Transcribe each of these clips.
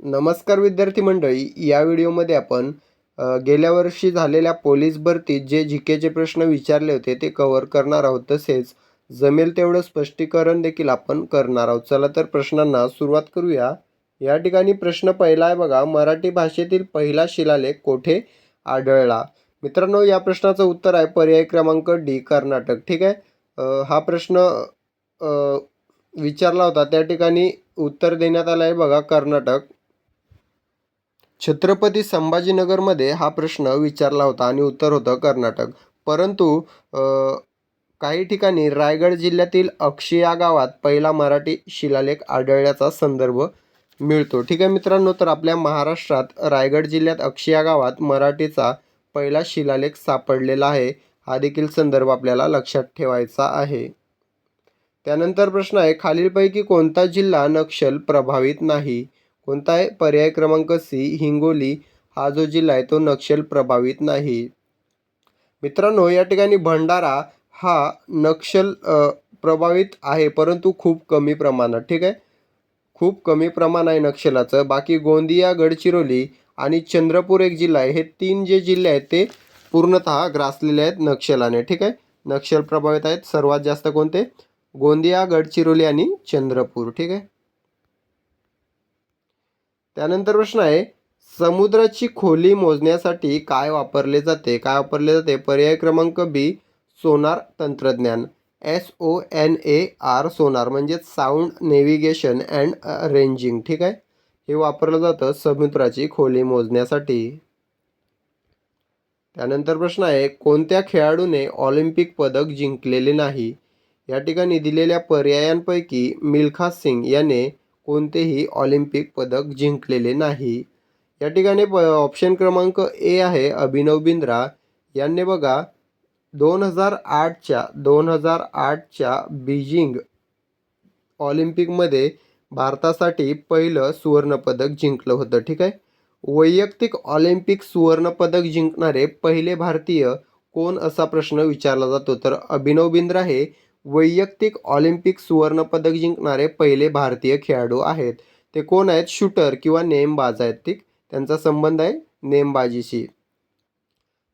नमस्कार विद्यार्थी मंडळी या व्हिडिओमध्ये आपण गेल्या वर्षी झालेल्या पोलीस भरतीत जे जी केचे प्रश्न विचारले होते ते कव्हर करणार आहोत. तसेच जमेल तेवढं स्पष्टीकरण देखील आपण करणार आहोत. चला तर प्रश्नांना सुरुवात करूया. या ठिकाणी प्रश्न पहिला आहे बघा मराठी भाषेतील पहिला शिलालेख कोठे आढळला? मित्रांनो या प्रश्नाचं उत्तर आहे पर्याय क्रमांक डी कर्नाटक. ठीक आहे? हा प्रश्न विचारला होता. त्या ठिकाणी उत्तर देण्यात आलं आहे बघा कर्नाटक. छत्रपती संभाजीनगरमध्ये हा प्रश्न विचारला होता आणि उत्तर होतं कर्नाटक. परंतु काही ठिकाणी रायगड जिल्ह्यातील अक्षी या गावात पहिला मराठी शिलालेख आढळल्याचा संदर्भ मिळतो. ठीक आहे मित्रांनो तर आपल्या महाराष्ट्रात रायगड जिल्ह्यात अक्षी या गावात मराठीचा पहिला शिलालेख सापडलेला आहे. हा देखील संदर्भ आपल्याला लक्षात ठेवायचा आहे. त्यानंतर प्रश्न आहे खालीलपैकी कोणता जिल्हा नक्षल प्रभावित नाही? कोणता आहे पर्याय क्रमांक सी हिंगोली हा जो जिल्हा आहे तो नक्षल प्रभावित नाही. मित्रांनो या ठिकाणी भंडारा हा नक्षल प्रभावित आहे परंतु खूप कमी प्रमाणात ठीक आहे? खूप कमी प्रमाण आहे नक्षलाचं. बाकी गोंदिया गडचिरोली आणि चंद्रपूर एक जिल्हा आहे. हे तीन जे जिल्हे आहेत ते पूर्णतः ग्रासलेले आहेत नक्षलाने ठीक आहे? नक्षल प्रभावित आहेत. सर्वात जास्त कोणते? गोंदिया गडचिरोली आणि चंद्रपूर ठीक आहे? त्यानंतर प्रश्न आहे समुद्राची खोली मोजण्यासाठी काय वापरले जाते? काय वापरले जाते? पर्याय क्रमांक बी सोनार तंत्रज्ञान. S O N A R sonar म्हणजेच साऊंड नेव्हिगेशन अँड रेंजिंग ठीक आहे? हे वापरलं जातं समुद्राची खोली मोजण्यासाठी. त्यानंतर प्रश्न आहे कोणत्या खेळाडूने ऑलिम्पिक पदक जिंकलेले नाही? या ठिकाणी दिलेल्या पर्यायांपैकी मिल्खा सिंग याने कोणतेही ऑलिम्पिक पदक जिंकलेले नाही. या ठिकाणी प ऑप्शन क्रमांक ए आहे अभिनव बिंद्रा. यांनी बघा दोन हजार आठच्या दोन हजार आठच्या बीजिंग ऑलिम्पिकमध्ये भारतासाठी पहिलं सुवर्णपदक जिंकलं होतं ठीक आहे? वैयक्तिक ऑलिम्पिक सुवर्णपदक जिंकणारे पहिले भारतीय कोण असा प्रश्न विचारला जातो? तर अभिनव बिंद्रा हे वैयक्तिक ऑलिम्पिक सुवर्णपदक जिंकणारे पहिले भारतीय खेळाडू आहेत. ते कोण आहेत? शूटर किंवा नेमबाज आहेत. ठीक? त्यांचा संबंध आहे नेमबाजीशी.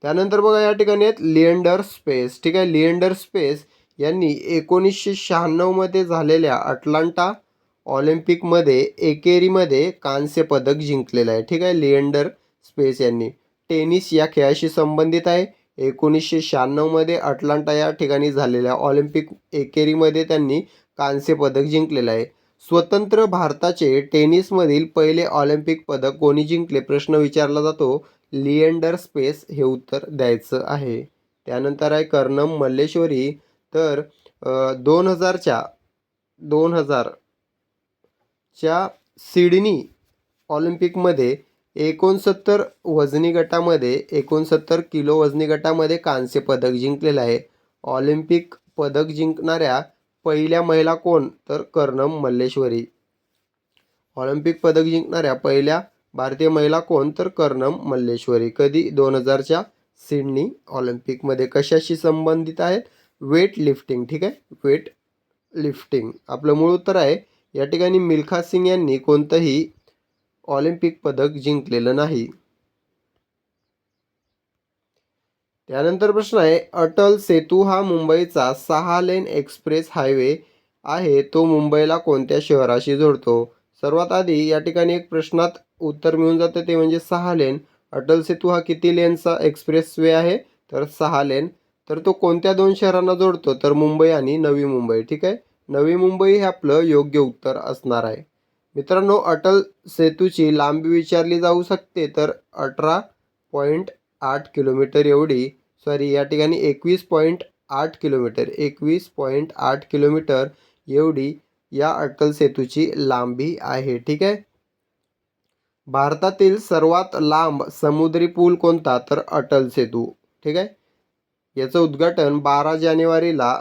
त्यानंतर बघा या ठिकाणी आहेत लिएंडर स्पेस. ठीक आहे? लिएंडर स्पेस यांनी एकोणीसशे शहाण्णवमध्ये झालेल्या अटलांटा ऑलिम्पिकमध्ये एकेरीमध्ये कांस्य पदक जिंकलेलं आहे. ठीक आहे? लिएंडर स्पेस यांनी. टेनिस या खेळाशी संबंधित आहे. एकोणीसशे शहाण्णवमध्ये अटलांटा या ठिकाणी झालेल्या ऑलिम्पिक एकेरीमध्ये त्यांनी कांस्य पदक जिंकलेलं आहे. स्वतंत्र भारताचे टेनिसमधील पहिले ऑलिम्पिक पदक कोणी जिंकले प्रश्न विचारला जातो लिएंडर स्पेस हे उत्तर द्यायचं आहे. त्यानंतर आहे कर्णम मल्लेश्वरी. तर दोन हजारच्या दोन हजारच्या सिडनी ऑलिम्पिकमध्ये एकोणसत्तर वजनी गटामध्ये एकोणसत्तर किलो वजनी गटामध्ये कांस्य पदक जिंकलेलं आहे. ऑलिम्पिक पदक जिंकणाऱ्या पहिल्या महिला कोण? तर कर्णम मल्लेश्वरी. ऑलिम्पिक पदक जिंकणाऱ्या पहिल्या भारतीय महिला कोण? तर कर्णम मल्लेश्वरी. कधी? दोन हजारच्या सिडनी ऑलिम्पिकमध्ये. कशाशी संबंधित आहेत? Weight lifting. ठीक आहे? Weight lifting. आपलं मूळ उत्तर आहे. या ठिकाणी मिल्खा सिंग यांनी कोणतंही ऑलिम्पिक पदक जिंकलेलं नाही. त्यानंतर प्रश्न आहे अटल सेतू हा मुंबईचा सहा लेन एक्सप्रेस हायवे आहे तो मुंबईला कोणत्या शहराशी जोडतो? सर्वात आधी या ठिकाणी एक प्रश्नात उत्तर मिळून जातं ते म्हणजे सहा लेन. अटल सेतू हा किती लेनचा एक्सप्रेस वे आहे? तर सहा लेन. तर तो कोणत्या दोन शहरांना जोडतो? तर मुंबई आणि नवी मुंबई ठीक आहे? नवी मुंबई हे आपलं योग्य उत्तर असणार आहे. मित्रांनो अटल सेतूची लांबी विचारली जाऊ शकते तर अठरा पॉईंट आठ किलोमीटर एवढी सॉरी या ठिकाणी एकवीस पॉईंट आठ किलोमीटर एकवीस पॉईंट आठ किलोमीटर एवढी या अटल सेतूची लांबी आहे ठीक आहे? भारतातील सर्वात लांब समुद्री पूल कोणता? तर अटल सेतू ठीक आहे? याचं उद्घाटन बारा जानेवारीला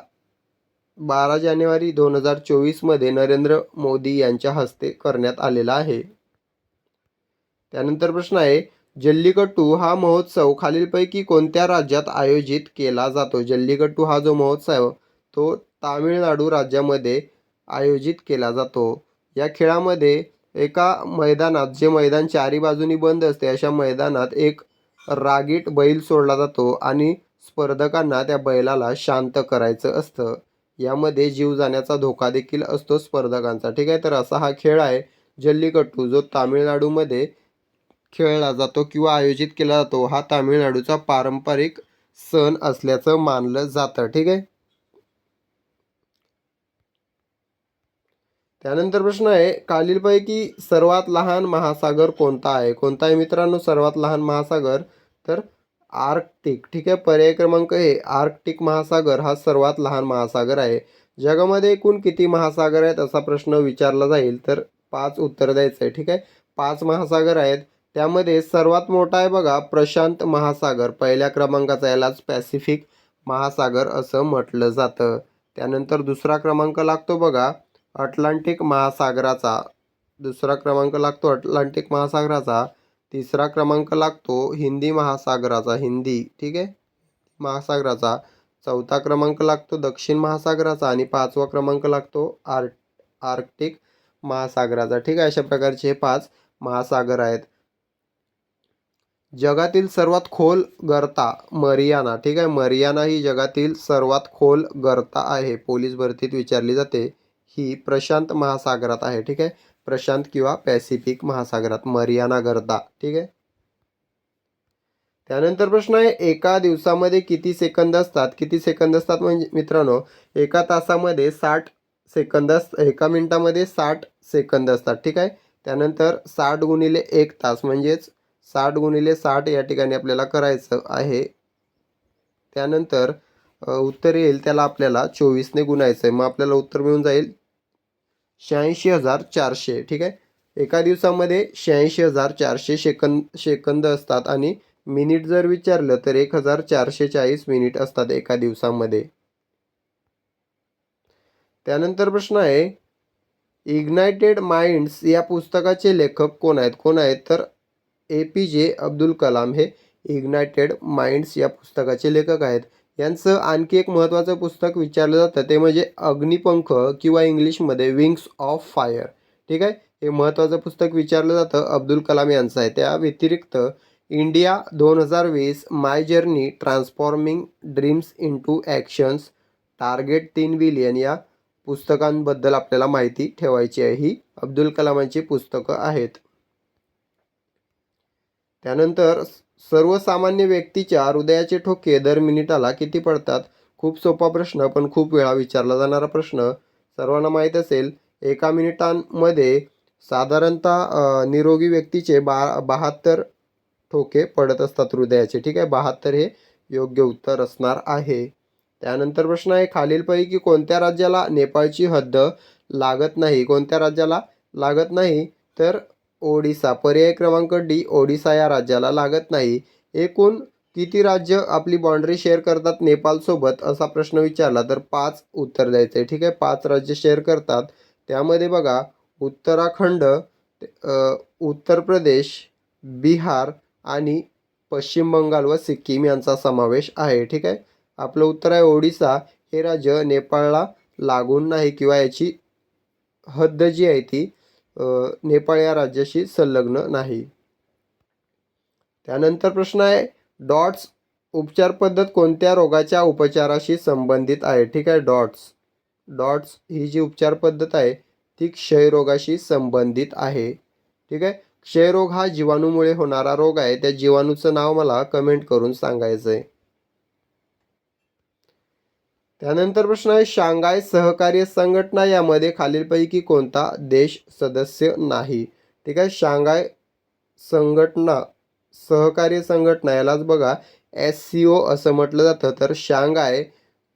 बारा जानेवारी दोन हजार चोवीसमध्ये नरेंद्र मोदी यांच्या हस्ते करण्यात आलेला आहे. त्यानंतर प्रश्न आहे जल्लीकट्टू हा महोत्सव खालीलपैकी कोणत्या राज्यात आयोजित केला जातो? जल्लीकट्टू हा जो महोत्सव तो तामिळनाडू राज्यामध्ये आयोजित केला जातो. या खेळामध्ये एका मैदानात जे मैदान चारी बाजूनी बंद असते अशा मैदानात एक रागीट बैल सोडला जातो आणि स्पर्धकांना त्या बैलाला शांत करायचं असतं. यामध्ये जीव जाण्याचा धोका देखील असतो स्पर्धकांचा. ठीक आहे तर असा हा खेळ आहे जल्लीकट्टू जो तामिळनाडूमध्ये खेळला जातो किंवा आयोजित केला जातो हा तामिळनाडूचा पारंपरिक सण असल्याचं मानलं जातं. ठीक आहे? त्यानंतर प्रश्न आहे खालीलपैकी सर्वात लहान महासागर कोणता आहे? कोणता आहे मित्रांनो सर्वात लहान महासागर तर आर्कटिक. ठीक आहे पर्याय क्रमांक ए आर्कटिक महासागर हा सर्वात लहान महासागर आहे. जगामध्ये एकूण किती महासागर आहेत असा प्रश्न विचारला जाईल तर पाच उत्तर द्यायचं आहे. ठीक आहे पाच महासागर आहेत. त्यामध्ये सर्वात मोठा आहे बघा प्रशांत महासागर. पहिल्या क्रमांकाचा यालाच पॅसिफिक महासागर असं म्हटलं जातं. त्यानंतर दुसरा क्रमांक लागतो बघा अटलांटिक महासागराचा. दुसरा क्रमांक लागतो अटलांटिक महासागराचा. तिसरा क्रमांक लागतो हिंदी महासागराचा हिंदी ठीक आहे? महासागराचा. चौथा क्रमांक लागतो दक्षिण महासागराचा आणि पाचवा क्रमांक लागतो आर्क आर्क्टिक महासागराचा. ठीक आहे अशा प्रकारचे हे पाच महासागर आहेत. जगातील सर्वात खोल गर्ता मरियाना ठीक आहे? मरियाना ही जगातील सर्वात खोल गर्ता आहे. पोलीस भरतीत विचारली जाते. ही प्रशांत महासागरात आहे ठीक आहे? प्रशांत किंवा पॅसिफिक महासागरात मरियाना गर्दा. ठीक आहे? त्यानंतर प्रश्न आहे एका दिवसामध्ये किती सेकंद असतात? किती सेकंद असतात म्हणजे मित्रांनो? एका तासामध्ये साठ सेकंद अस एका मिनिटामध्ये साठ सेकंद असतात. ठीक आहे? त्यानंतर साठ गुणिले एक तास म्हणजेच साठ गुणिले साठ या ठिकाणी आपल्याला करायचं आहे. त्यानंतर उत्तर येईल त्याला आपल्याला चोवीसने गुणायचं आहे मग आपल्याला उत्तर मिळून जाईल शहाऐंशी हजार चारशे ठीक आहे? एका दिवसामध्ये शहाऐंशी हजार चारशे सेकंद सेकंद असतात आणि मिनिट जर विचारलं तर एक हजार चारशे चाळीस मिनिट असतात एका दिवसामध्ये. त्यानंतर प्रश्न आहे इग्नायटेड माइंड्स या पुस्तकाचे लेखक कोण आहेत? कोण आहेत? तर ए पी जे अब्दुल कलाम हे इग्नायटेड माइंड्स या पुस्तकाचे लेखक आहेत. यांचं आणखी एक महत्त्वाचं पुस्तक विचारलं जातं ते म्हणजे अग्निपंख किंवा इंग्लिशमध्ये विंग्स ऑफ फायर. ठीक आहे? हे महत्त्वाचं पुस्तक विचारलं जातं अब्दुल कलाम यांचं आहे. त्या व्यतिरिक्त इंडिया दोन हजार वीस my journey transforming dreams into actions target तीन बिलियन या पुस्तकांबद्दल आपल्याला माहिती ठेवायची आहे. ही अब्दुल कलामांची पुस्तकं आहेत. त्यानंतर सर्वसामान्य व्यक्तीच्या हृदयाचे ठोके दर मिनिटाला किती पडतात? खूप सोपा प्रश्न पण खूप वेळा विचारला जाणारा प्रश्न. सर्वांना माहीत असेल एका मिनिटांमध्ये साधारणतः निरोगी व्यक्तीचे बा बहात्तर ठोके पडत असतात हृदयाचे. ठीक आहे? बहात्तर हे योग्य उत्तर असणार आहे. त्यानंतर प्रश्न आहे खालीलपैकी कोणत्या राज्याला नेपाळची हद्द लागत नाही? कोणत्या राज्याला लागत नाही? तर ओडिसा. पर्याय क्रमांक डी ओडिसा या राज्याला लागत नाही. एकूण किती राज्य आपली बाँड्री शेअर करतात नेपाळसोबत असा प्रश्न विचारला तर पाच उत्तर द्यायचं आहे. ठीक आहे पाच राज्य शेअर करतात. त्यामध्ये बघा उत्तराखंड उत्तर प्रदेश बिहार आणि पश्चिम बंगाल व सिक्कीम यांचा समावेश आहे. ठीक आहे आपलं उत्तर आहे ओडिसा. हे राज्य नेपाळला लागून नाही किंवा याची हद्द जी आहे ती नेपाळ या राज्याशी संलग्न नाही. त्यानंतर प्रश्न आहे डॉट्स उपचार पद्धत कोणत्या रोगाच्या उपचाराशी संबंधित आहे? ठीक आहे डॉट्स. डॉट्स ही जी उपचार पद्धत आहे ती क्षयरोगाशी संबंधित आहे. ठीक आहे क्षयरोग हा जीवाणूमुळे होणारा रोग आहे. त्या जीवाणूचं नाव मला कमेंट करून सांगायचं आहे त्यानंतर प्रश्न आहे शांघाय सहकार्य संघटना यामध्ये खालीलपैकी कोणता देश सदस्य नाही? ठीक आहे शांघाय संघटना सहकार्य संघटना यालाच बघा एस सी ओ असं म्हटलं जातं. तर शांघाय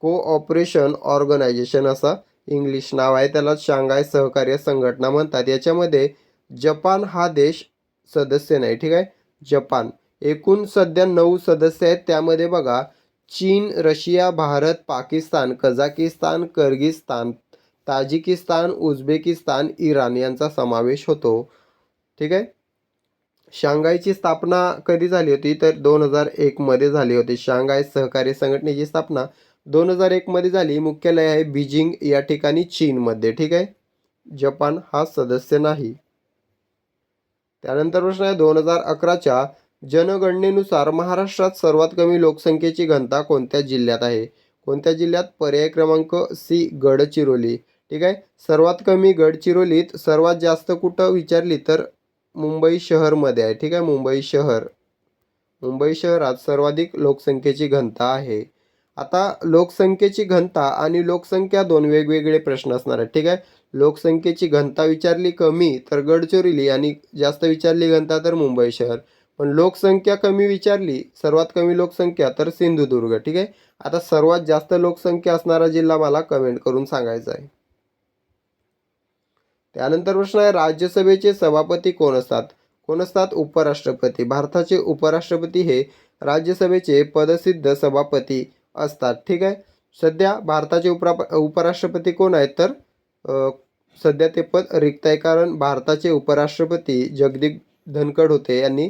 कोऑपरेशन ऑर्गनायझेशन असं इंग्लिश नाव आहे त्याला शांघाय सहकार्य संघटना म्हणतात. याच्यामध्ये जपान हा देश सदस्य नाही ठीक आहे? जपान. एकूण सध्या नऊ सदस्य आहेत त्यामध्ये बघा चीन Russia Bharat Pakistan Kazakhstan Kyrgyzstan Tajikistan Uzbekistan Iran यांचा समावेश होतो. ठीक आहे? शांघायची स्थापना कधी झाली होती? तर दोन हजार एकमध्ये झाली होती. शांघाय सहकार्य संघटनेची स्थापना दोन हजार एकमध्ये झाली. मुख्यालय आहे बीजिंग या ठिकाणी चीनमध्ये. ठीक आहे? जपान हा सदस्य नाही. त्यानंतर प्रश्न आहे दोन हजार अकराच्या जनगणनेनुसार महाराष्ट्रात सर्वात कमी लोकसंख्येची घनता कोणत्या जिल्ह्यात आहे? कोणत्या जिल्ह्यात? पर्याय क्रमांक सी गडचिरोली. ठीक आहे? सर्वात कमी गडचिरोलीत सर्वात जास्त कुठं विचारली तर मुंबई शहरमध्ये आहे. ठीक आहे? मुंबई शहर. मुंबई शहरात सर्वाधिक लोकसंख्येची घनता आहे. आता लोकसंख्येची घनता आणि लोकसंख्या दोन वेगवेगळे प्रश्न असणार आहेत. ठीक आहे? लोकसंख्येची घनता विचारली कमी तर गडचिरोली आणि जास्त विचारली घनता तर मुंबई शहर. पण लोकसंख्या कमी विचारली सर्वात कमी लोकसंख्या तर सिंधुदुर्ग ठीक आहे? आता सर्वात जास्त लोकसंख्या असणारा जिल्हा मला कमेंट करून सांगायचा आहे. त्यानंतर प्रश्न आहे राज्यसभेचे सभापती कोण असतात? कोण असतात? उपराष्ट्रपती. भारताचे उपराष्ट्रपती हे राज्यसभेचे पदसिद्ध सभापती असतात ठीक आहे? सध्या भारताचे उपरा उपराष्ट्रपती कोण आहेत तर? सध्या ते पद रिक्त आहे कारण भारताचे उपराष्ट्रपती जगदीप धनखड होते यांनी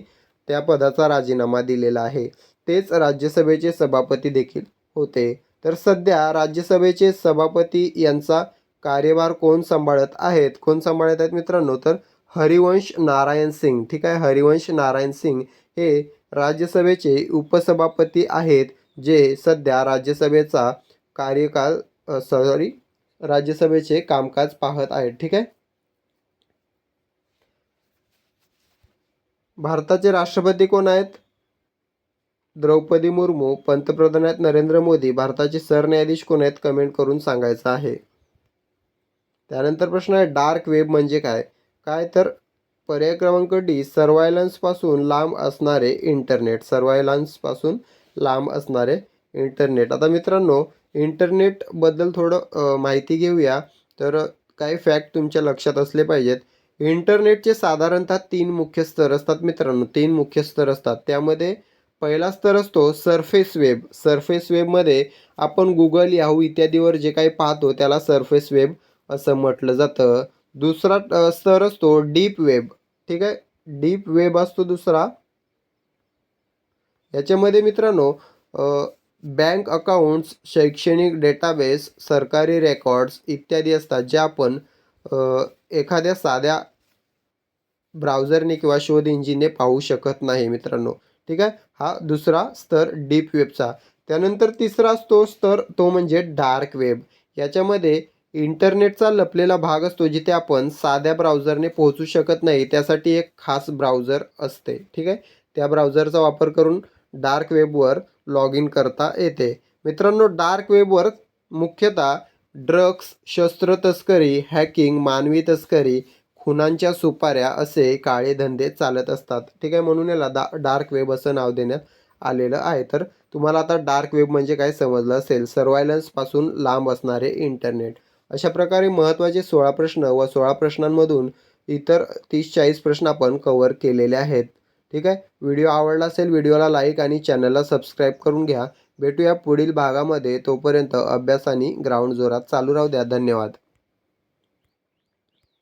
त्या पदाचा राजीनामा दिलेला आहे. तेच राज्यसभेचे सभापती देखील होते. तर सध्या राज्यसभेचे सभापती यांचा कार्यभार कोण सांभाळत आहेत? कोण सांभाळत आहेत मित्रांनो? तर हरिवंश नारायण सिंग. ठीक आहे? हरिवंश नारायण सिंग हे राज्यसभेचे उपसभापती आहेत जे सध्या राज्यसभेचा कार्यकाल सॉरी राज्यसभेचे कामकाज पाहत आहेत. ठीक आहे? भारताचे राष्ट्रपती कोण आहेत? द्रौपदी मुर्मू पंतप्रधान आहेत नरेंद्र मोदी. भारताचे सरन्यायाधीश कोण आहेत कमेंट करून सांगायचं आहे. त्यानंतर प्रश्न आहे डार्क वेब म्हणजे काय? काय तर पर्याय क्रमांक डी सर्वायलन्सपासून लांब असणारे इंटरनेट. सर्वायलन्सपासून लांब असणारे इंटरनेट. आता मित्रांनो इंटरनेटबद्दल थोडं माहिती घेऊया. तर काही फॅक्ट तुमच्या लक्षात असले पाहिजेत. इंटरनेटचे साधारणतः तीन मुख्य स्तर असतात मित्रांनो तीन मुख्य स्तर असतात. त्यामध्ये पहिला स्तर असतो सरफेस वेब सरफेस वेबमध्ये आपण गुगल याहू इत्यादीवर जे काही पाहतो त्याला सरफेस वेब असं म्हटलं जातं. दुसरा स्तर असतो डीप वेब ठीक आहे? डीप वेब असतो दुसरा. याच्यामध्ये मित्रांनो बँक अकाउंट्स शैक्षणिक डेटाबेस सरकारी रेकॉर्ड्स इत्यादी असतात जे आपण एखाद्या साध्या ब्राउझरने किंवा शोध इंजिनने पाहू शकत नाही मित्रांनो. ठीक आहे? हा दुसरा स्तर डीप वेबचा. त्यानंतर तिसरा असतो स्तर तो म्हणजे डार्क वेब. याच्यामध्ये इंटरनेटचा लपलेला भाग असतो जिथे आपण साध्या ब्राउझरने पोहोचू शकत नाही. त्यासाठी एक खास ब्राउझर असते. ठीक आहे? त्या ब्राउझरचा वापर करून डार्क वेबवर लॉग इन करता येते. मित्रांनो डार्क वेबवर मुख्यतः ड्रग्स शस्त्र तस्करी हॅकिंग मानवी तस्करी खुनांच्या सुपाऱ्या असे काळे धंदे चालत असतात. ठीक आहे म्हणून याला दा डार्क वेब असं नाव देण्यात आलेलं आहे. तर तुम्हाला आता डार्क वेब म्हणजे काय समजलं असेल? सर्वायलन्सपासून लांब असणारे इंटरनेट अशा प्रकारे महत्त्वाचे सोळा प्रश्न व सोळा प्रश्नांमधून इतर तीस चाळीस प्रश्न आपण कवर केलेले आहेत. ठीक आहे? व्हिडिओ आवडला असेल व्हिडिओला लाईक आणि चॅनलला सबस्क्राईब करून घ्या. भेटूया पुढील भागामध्ये तोपर्यंत अभ्यास आणि ग्राउंड जोरात चालू राहू द्या. धन्यवाद.